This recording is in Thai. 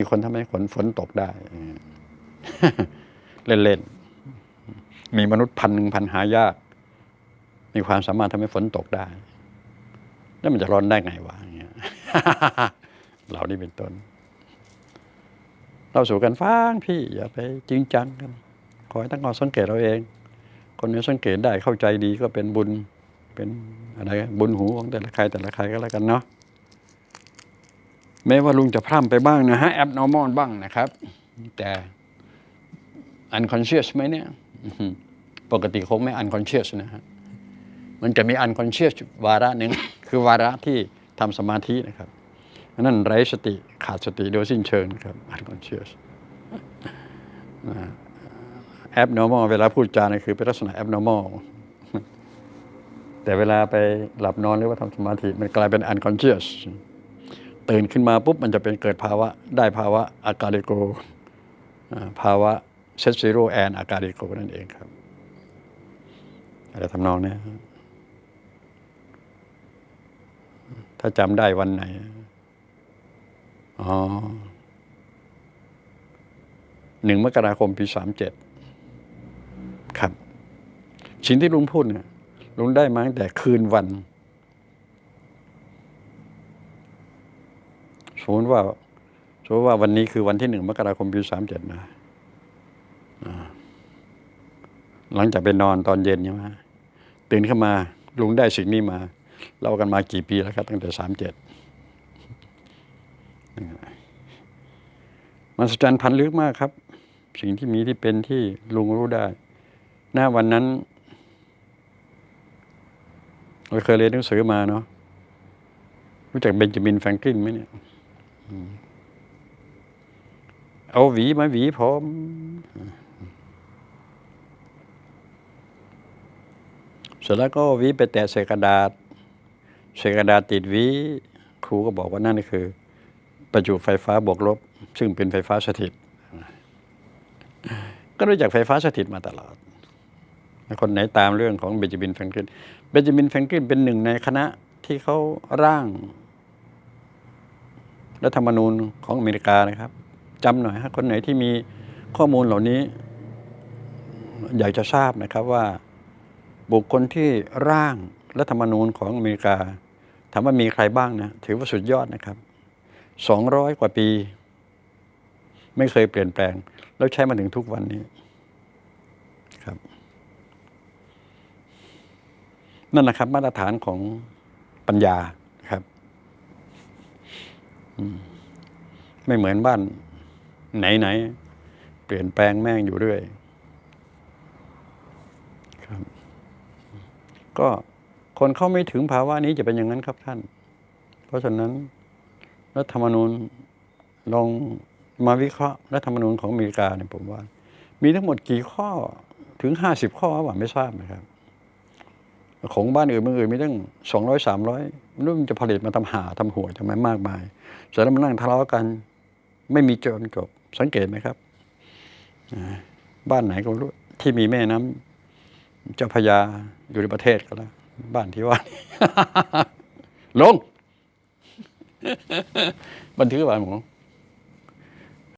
มีคนทำให้ฝนฝนตกได้ เล่นๆ มีมนุษย์พันหนึ่งพันหายาก มีความสามารถทำให้ฝนตกได้ แล้วมันจะร้อนได้ไงวะอย่างเงี้ยเหล่านี้เป็นต้น เราสู่กันฟังพี่อย่าไปจริงจังกันขอให้ตั้งข้อสังเกตเราเอง คนนี้สังเกตได้เข้าใจดีก็เป็นบุญเป็นอะไรบุญหูของแต่ละใครแต่ละใครก็แล้วกันเนาะ แม้ว่าลุงจะพร่ำไปบ้างนะฮะแอปนอร์มอลบ้างนะครับ แต่ unconscious ไหมเนี่ยปกติคงไม่ unconscious นะฮะมันจะมี unconscious วาระหนึ่งคือวาระที่ทำสมาธินะครับนนั่นไร้สติขาดสติโดยสิ้นเชิงครับ unconscious แอป normal เวลาพูดจาเนี่ยคือเป็นลักษณะ abnormal แต่เวลาไปหลับนอนหรือว่าทำสมาธิ มันกลายเป็น unconscious ตื่นขึ้นมาปุ๊บมันจะเป็นเกิดภาวะได้ภาวะอาการิโกภาวะเซตซีโรแอนอาการิโกนั่นเองครับอะไรทำนองนี้ถ้าจำได้วันไหน อ๋อหนึ่งมกราคมปีสามเจ็ดครับ สิ่งที่ลุงพูดเนี่ยลุงได้มาตั้งแต่คืนวัน ส มมติว่าสมมติว่าวันนี้คือวันที่หนึ่งมกราคมปีสามเจ็ดนะหลังจากไปนอนตอนเย็นใช่ไหมตื่นขึ้นมาลุงได้สิ่งนี้มา เรากันมากี่ปีแล้วครับ ตั้งแต่สามเจ็ดมันสัจจันพันลึกมากครับ สิ่งที่มีที่เป็นที่ลุงรู้ได้ หน้าวันนั้นเราเคยเรียนหนังสือมาเนาะรู้จักเบนจามินแฟรงคลินไหมเนี่ย เอาหวีมาหวีผมเสร็จแล้วก็หวีไปแตะใส่กระดาษใส่กระดาษติดหวีครูก็บอกว่านั่นคือ ประจุไฟฟ้าบวกลบ ซึ่งเป็นไฟฟ้าสถิต ก็รู้จักไฟฟ้าสถิตมาตลอด คนไหนตามเรื่องของเบนจามินแฟรงคลิน เบนจามินแฟรงคลินเป็นหนึ่งในคณะที่เขาร่าง รัฐธรรมนูญของอเมริกานะครับจำหน่อยฮะคนไหนที่มีข้อมูลเหล่านี้ อยากจะทราบนะครับว่า บุคคลที่ร่างรัฐธรรมนูญของอเมริกาถามว่ามีใครบ้างนะถือว่าสุดยอดนะครับสองร้อยกว่าปี ไม่เคยเปลี่ยนแปลง แล้วใช้มาถึงทุกวันนี้ครับ นั่นนะครับมาตรฐานของปัญญา ไม่เหมือนบ้าน ไหนๆเปลี่ยนแปลงแม่งอยู่เรื่อยครับ ก็คนเข้าไม่ถึงภาวะนี้จะเป็นอย่างนั้นครับท่าน เพราะฉะนั้นรัฐธรรมนูญลองมาวิเคราะห์รัฐธรรมนูญของอเมริกาเนี่ยผมว่า มีทั้งหมดกี่ข้อถึงห้าสิบข้อว่าไม่ทราบนะครับ ของบ้านอื่นเมืองอื่นมีตั้งสองร้อยสามร้อยนู่นจะผลิตมาทำหาทำหัวทำไมมากมายเสร็จแล้วมานั่งทะเลาะกัน ไม่มีจนจบสังเกตไหมครับ บ้านไหนก็รู้ที่มีแม่น้ำเจ้าพระยาอยู่ในประเทศก็แล้วบ้านที่ว่าลง บันทึกไว้หมอ